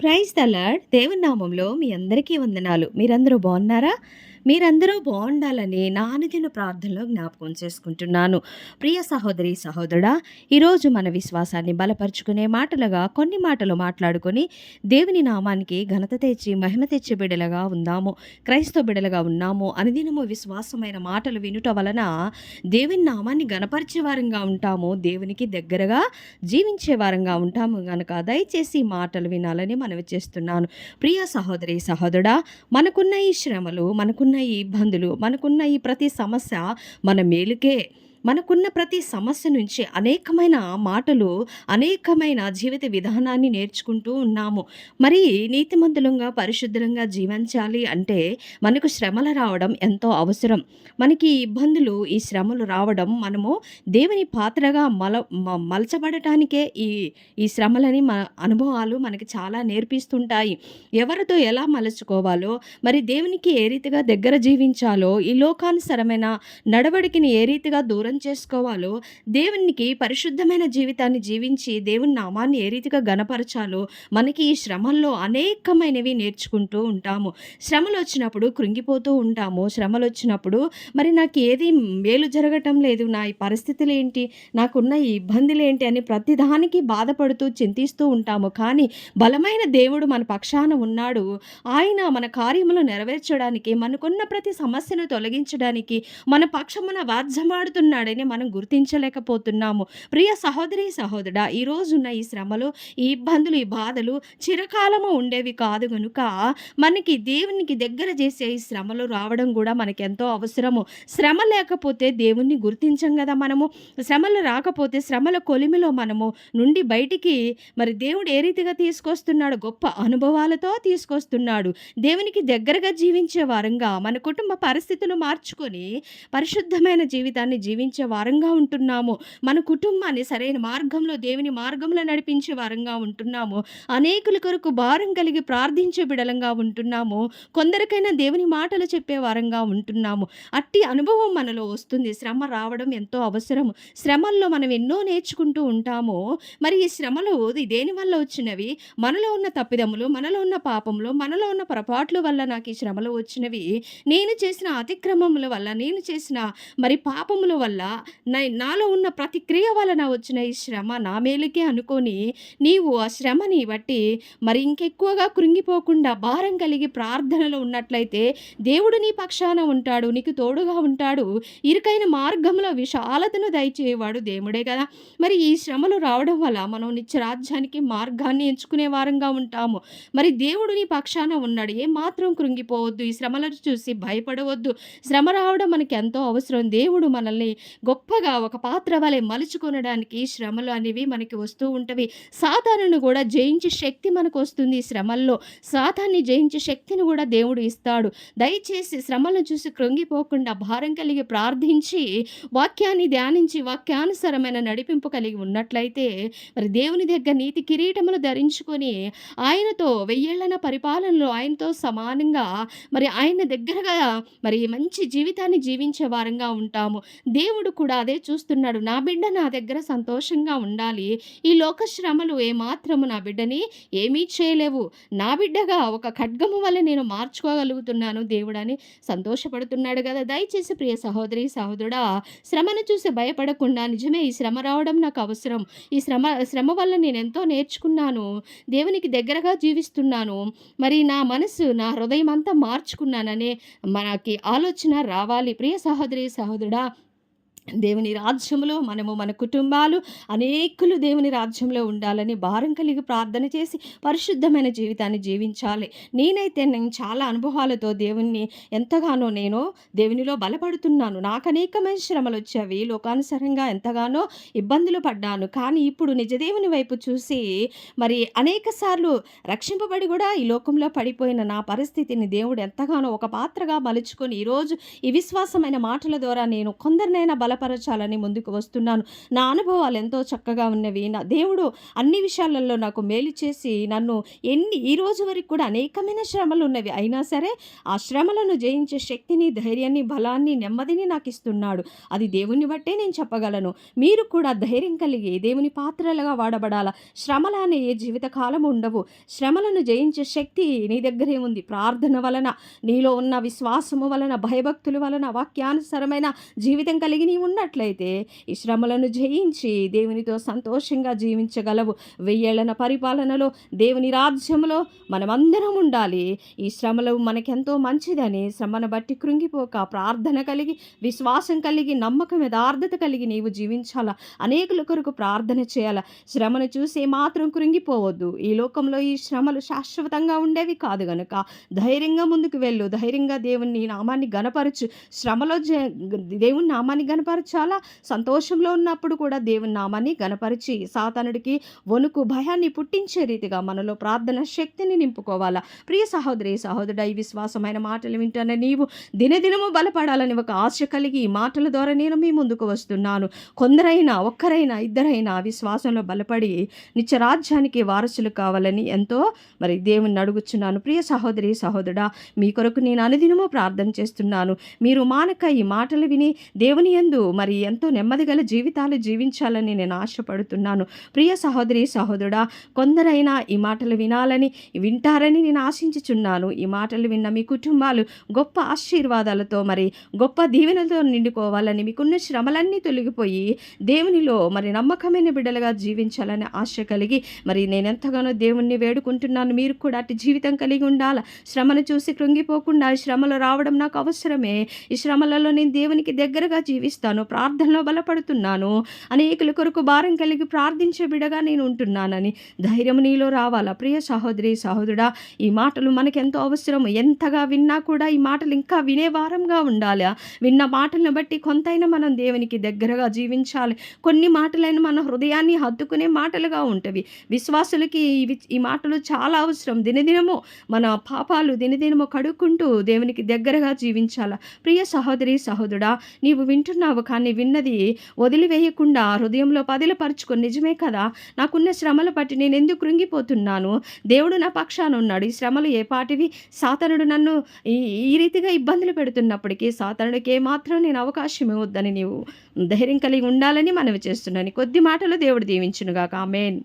Praise the lord. దేవుని నామంలో మీ అందరికీ వందనాలు. మీరందరూ బాగున్నారా? మీరందరూ బాగుండాలని నా అనుదిన ప్రార్థనలో జ్ఞాపకం చేసుకుంటున్నాను. ప్రియ సహోదరి సహోదరుడా ఈరోజు మన విశ్వాసాన్ని బలపరుచుకునే మాటలుగా కొన్ని మాటలు మాట్లాడుకొని దేవుని నామానికి ఘనత తెచ్చి మహిమ తెచ్చే బిడలుగా ఉందాము. క్రైస్తవ బిడలుగా ఉన్నాము. అనుదినము విశ్వాసమైన మాటలు వినుట వలన దేవుని నామాన్ని గణపరిచే వారంగా ఉంటాము. దేవునికి దగ్గరగా జీవించే వారంగా ఉంటాము కనుక దయచేసి మాటలు వినాలని మనవి చేస్తున్నాను. ప్రియ సహోదరి సహోదరుడా మనకున్న ఈ శ్రమలు మనకున్న ఈ ఇబ్బందులు మనకున్న ఈ ప్రతి సమస్య మన మేలుకే. మనకున్న ప్రతి సమస్య నుంచి అనేకమైన మాటలు అనేకమైన జీవిత విధానాన్ని నేర్చుకుంటూ ఉన్నాము. మరి నీతిమంతులంగా పరిశుద్ధంగా జీవించాలి అంటే మనకు శ్రమలు రావడం ఎంతో అవసరం. మనకి ఈ ఇబ్బందులు ఈ శ్రమలు రావడం మనము దేవుని పాత్రగా మల మ- మలచబడటానికే ఈ ఈ శ్రమలని మన అనుభవాలు మనకి చాలా నేర్పిస్తుంటాయి. ఎవరితో ఎలా మలచుకోవాలో మరి దేవునికి ఏ రీతిగా దగ్గర జీవించాలో ఈ లోకానుసరమైన నడవడికని ఏ రీతిగా దూరం చేసుకోవాలో? దేవునికి పరిశుద్ధమైన జీవితాన్ని జీవించి దేవుని నామాన్ని ఏ రీతిగా గనపరచాలో మనకి ఈ శ్రమల్లో అనేకమైనవి నేర్చుకుంటూ ఉంటాము. శ్రమలు వచ్చినప్పుడు కృంగిపోతూ ఉంటాము. శ్రమలు వచ్చినప్పుడు మరి నాకు ఏది మేలు జరగటం లేదు. నా ఈ పరిస్థితులు ఏంటి? నాకున్న ఈ ఇబ్బందులు ఏంటి? అని ప్రతిదానికి బాధపడుతూ చింతిస్తూ ఉంటాము. కానీ బలమైన దేవుడు మన పక్షాన ఉన్నాడు. ఆయన మన కార్యములు నెరవేర్చడానికి మనకున్న ప్రతి సమస్యను తొలగించడానికి మన పక్షమున చేస్తున్నాడని మనం గుర్తించలేకపోతున్నాము. ప్రియ సహోదరి సహోదరుడా ఈరోజున్న ఈ శ్రమలు ఈ ఇబ్బందులు ఈ బాధలు చిరకాలము ఉండేవి కాదు కనుక మనకి దేవునికి దగ్గర చేసే ఈ శ్రమలు రావడం కూడా మనకి ఎంతో అవసరము. శ్రమ లేకపోతే దేవుణ్ణి గుర్తించం కదా మనము. శ్రమలు రాకపోతే శ్రమల కొలిమిలో మనము నుండి బయటికి మరి దేవుడు ఏ రీతిగా తీసుకొస్తున్నాడు? గొప్ప అనుభవాలతో తీసుకొస్తున్నాడు. దేవునికి దగ్గరగా జీవించే వారంగా మన కుటుంబ పరిస్థితులు మార్చుకొని పరిశుద్ధమైన జీవితాన్ని జీవించే వారంగా ఉంటున్నాము. మన కుటుంబాన్ని సరైన మార్గంలో దేవుని మార్గంలో నడిపించే వారంగా ఉంటున్నాము. అనేకుల కొరకు భారం కలిగి ప్రార్థించే బిడలంగా ఉంటున్నాము. కొందరికైనా దేవుని మాటలు చెప్పే వారంగా ఉంటున్నాము. అట్టి అనుభవం మనలో వస్తుంది. శ్రమ రావడం ఎంతో అవసరం శ్రమల్లో మనం ఎన్నో నేర్చుకుంటూ ఉంటాము. మరి ఈ శ్రమలు దేని వల్ల వచ్చినవి? మనలో ఉన్న తప్పిదములు మనలో ఉన్న పాపములు మనలో ఉన్న పొరపాట్ల వల్ల నాకు ఈ శ్రమలు వచ్చినవి. నేను చేసిన అతిక్రమముల వల్ల నేను చేసిన మరి పాపముల వల్ల వల్ల నాలో ఉన్న ప్రతి క్రియ వలన వచ్చిన ఈ శ్రమ నా మేలుకే అనుకొని నీవు ఆ శ్రమని బట్టి మరి ఇంకెక్కువగా కృంగిపోకుండా భారం కలిగి ప్రార్థనలో ఉన్నట్లయితే దేవుడు నీ పక్షాన ఉంటాడు నీకు తోడుగా ఉంటాడు ఇరుకైన మార్గంలో విశాలతను దయచేవాడు దేవుడే కదా. మరి ఈ శ్రమలు రావడం వల్ల మనం నిత్య రాజ్యానికి మార్గాన్ని ఎంచుకునే వారంగా ఉంటాము. మరి దేవుడు నీ పక్షాన ఉన్నాడు ఏ మాత్రం కృంగిపోవద్దు ఈ శ్రమలను చూసి భయపడవద్దు. శ్రమ రావడం మనకి ఎంతో అవసరం దేవుడు మనల్ని గొప్పగా ఒక పాత్ర వలె మలుచుకొనడానికి శ్రమలు అనేవి మనకి వస్తూ ఉంటవి. సాతానును కూడా జయించే శక్తి మనకు వస్తుంది శ్రమల్లో. సాతాన్ని జయించే శక్తిని కూడా దేవుడు ఇస్తాడు. దయచేసి శ్రమలను చూసి కృంగిపోకుండా భారం కలిగి ప్రార్థించి వాక్యాన్ని ధ్యానించి వాక్యానుసరమైన నడిపింపు కలిగి ఉన్నట్లయితే మరి దేవుని దగ్గర నీతి కిరీటములు ధరించుకొని ఆయనతో వెయ్యళ్ళన పరిపాలనలో ఆయనతో సమానంగా మరి ఆయన దగ్గరగా మరి మంచి జీవితాన్ని జీవించే వారంగా ఉంటాము. దేవుడు కూడా అదే చూస్తున్నాడు. నా బిడ్డ నా దగ్గర సంతోషంగా ఉండాలి. ఈ లోక శ్రమలు ఏమాత్రము నా బిడ్డని ఏమీ చేయలేవు. నా బిడ్డగా ఒక ఖడ్గము వల్ల నేను మార్చుకోగలుగుతున్నాను దేవుడని సంతోషపడుతున్నాడు కదా. దయచేసి ప్రియ సహోదరి సహోదరుడా శ్రమను చూసి భయపడకుండా నిజమే ఈ శ్రమ రావడం నాకు అవసరం. ఈ శ్రమ శ్రమ వల్ల నేను ఎంతో నేర్చుకున్నాను. దేవునికి దగ్గరగా జీవిస్తున్నాను. మరి నా మనసు నా హృదయం అంతా మార్చుకున్నాననే మనకి ఆలోచన రావాలి. ప్రియ సహోదరి సహోదరుడా దేవుని రాజ్యంలో మనము మన కుటుంబాలు అనేకులు దేవుని రాజ్యంలో ఉండాలని భారం కలిగి ప్రార్థన చేసి పరిశుద్ధమైన జీవితాన్ని జీవించాలి. నేనైతే నేను చాలా అనుభవాలతో దేవుణ్ణి ఎంతగానో నేను దేవునిలో బలపడుతున్నాను. నాకు అనేకమైన శ్రమలు వచ్చేవి. లోకానుసారంగా ఎంతగానో ఇబ్బందులు పడ్డాను. కానీ ఇప్పుడు నిజదేవుని వైపు చూసి మరి అనేక సార్లు రక్షింపబడి కూడా ఈ లోకంలో పడిపోయిన నా పరిస్థితిని దేవుడు ఎంతగానో ఒక పాత్రగా మలుచుకొని ఈరోజు ఈ విశ్వాసమైన మాటల ద్వారా నేను కొందరినైనా బల బలపరచాలని ముందుకు వస్తున్నాను. నా అనుభవాలు ఎంతో చక్కగా ఉన్నవి. నా దేవుడు అన్ని విషయాలలో నాకు మేలు చేసి నన్ను ఎన్ని ఈ రోజు వరకు కూడా అనేకమైన శ్రమలు ఉన్నవి. అయినా సరే ఆ శ్రమలను జయించే శక్తిని ధైర్యాన్ని బలాన్ని నెమ్మదిని నాకు ఇస్తున్నాడు. అది దేవుని బట్టే నేను చెప్పగలను. మీరు కూడా ధైర్యం కలిగి దేవుని పాత్రలుగా వాడబడాల? శ్రమలు అనే ఏ జీవితకాలం ఉండవు. శ్రమలను జయించే శక్తి నీ దగ్గరే ఉంది. ప్రార్థన వలన నీలో ఉన్న విశ్వాసము వలన భయభక్తుల వలన వాక్యానుసరమైన జీవితం కలిగి నీవు ఉన్నట్లయితే ఈ శ్రమలను జయించి దేవునితో సంతోషంగా జీవించగలవు. వెయ్యేళ్ళన పరిపాలనలో దేవుని రాజ్యంలో మనమందరం ఉండాలి. ఈ శ్రమలు మనకెంతో మంచిదని శ్రమను బట్టి కృంగిపోక ప్రార్థన కలిగి విశ్వాసం కలిగి నమ్మకం యథార్థత కలిగి నీవు జీవించాలా? అనేకుల కొరకు ప్రార్థన చేయాలా? శ్రమను చూసి మాత్రం కృంగిపోవద్దు. ఈ లోకంలో ఈ శ్రమలు శాశ్వతంగా ఉండేవి కాదు గనుక ధైర్యంగా ముందుకు వెళ్ళు. ధైర్యంగా దేవుని నామాన్ని గనపరచు. శ్రమలో జ- దేవుని నామాన్ని చాలా సంతోషంలో ఉన్నప్పుడు కూడా దేవుని నామాన్ని గనపరిచి సాతానుడికి వణుకు భయాన్ని పుట్టించే రీతిగా మనలో ప్రార్థన శక్తిని నింపుకోవాలా? ప్రియ సహోదరి సహోదరుడు ఈ విశ్వాసమైన మాటలు వింటున్న నీవు దినదినము బలపడాలని ఒక ఆశ కలిగి ఈ మాటల ద్వారా నేను మీ ముందుకు వస్తున్నాను. కొందరైనా ఒక్కరైనా ఇద్దరైనా విశ్వాసంలో బలపడి నిత్యరాజ్యానికి వారసులు కావాలని ఎంతో మరి దేవుని అడుగుచున్నాను. ప్రియ సహోదరి సహోదరుడా మీ కొరకు నేను అనుదినము ప్రార్థన చేస్తున్నాను. మీరు మానక ఈ మాటలు విని దేవుని యందు మరి ఎంతో నెమ్మది గల జీవితాలు జీవించాలని నేను ఆశపడుతున్నాను. ప్రియ సహోదరి సహోదరుడా కొందరైనా ఈ మాటలు వినాలని వింటారని నేను ఆశించుచున్నాను. ఈ మాటలు విన్న మీ కుటుంబాలు గొప్ప ఆశీర్వాదాలతో మరి గొప్ప దీవెనలతో నిండుకోవాలని మీకున్న శ్రమలన్నీ తొలగిపోయి దేవునిలో మరి నమ్మకమైన బిడ్డలుగా జీవించాలని ఆశ కలిగి మరి నేను ఎంతగానో దేవుణ్ణి వేడుకుంటున్నాను. మీరు కూడా అటు జీవితం కలిగి ఉండాలి? శ్రమను చూసి కృంగిపోకుండా ఈ శ్రమలు రావడం నాకు అవసరమే. ఈ శ్రమలలో నేను దేవునికి దగ్గరగా జీవిస్తాను. ప్రార్థనలో బలపడుతున్నాను. అనేకుల కొరకు భారం కలిగి ప్రార్థించే బిడగా నేను ఉంటున్నానని ధైర్యం నీలో రావాలా? ప్రియ సహోదరి సహోదరుడా ఈ మాటలు మనకెంతో అవసరం ఎంతగా విన్నా కూడా ఈ మాటలు ఇంకా వినే వారంగా ఉండాలి? విన్న మాటలను బట్టి కొంతైనా మనం దేవునికి దగ్గరగా జీవించాలి. కొన్ని మాటలైన మన హృదయాన్ని హత్తుకునే మాటలుగా ఉంటవి. విశ్వాసులకి ఈ మాటలు చాలా అవసరం. దినదినము మన పాపాలు దినదినము కడుక్కుంటూ దేవునికి దగ్గరగా జీవించాల? ప్రియ సహోదరి సహోదరుడా నీవు వింటున్నావు కానీ విన్నది వదిలివేయకుండా హృదయంలో పదిలపరుచుకొని నిజమే కదా నాకున్న శ్రమల బట్టి నేను ఎందుకు కృంగిపోతున్నాను? దేవుడు నా పక్షాన ఉన్నాడు. ఈ శ్రమలు ఏ పాటివి? సాతనుడు నన్ను ఈ ఈ రీతిగా ఇబ్బందులు పెడుతున్నప్పటికీ సాతనుడికి ఏమాత్రం నేను అవకాశం ఇవ్వద్దని నీవు ధైర్యం కలిగి ఉండాలని మనవి చేస్తున్నాను కొద్ది మాటలు దేవుడు దీవించునుగాక. ఆమెన్.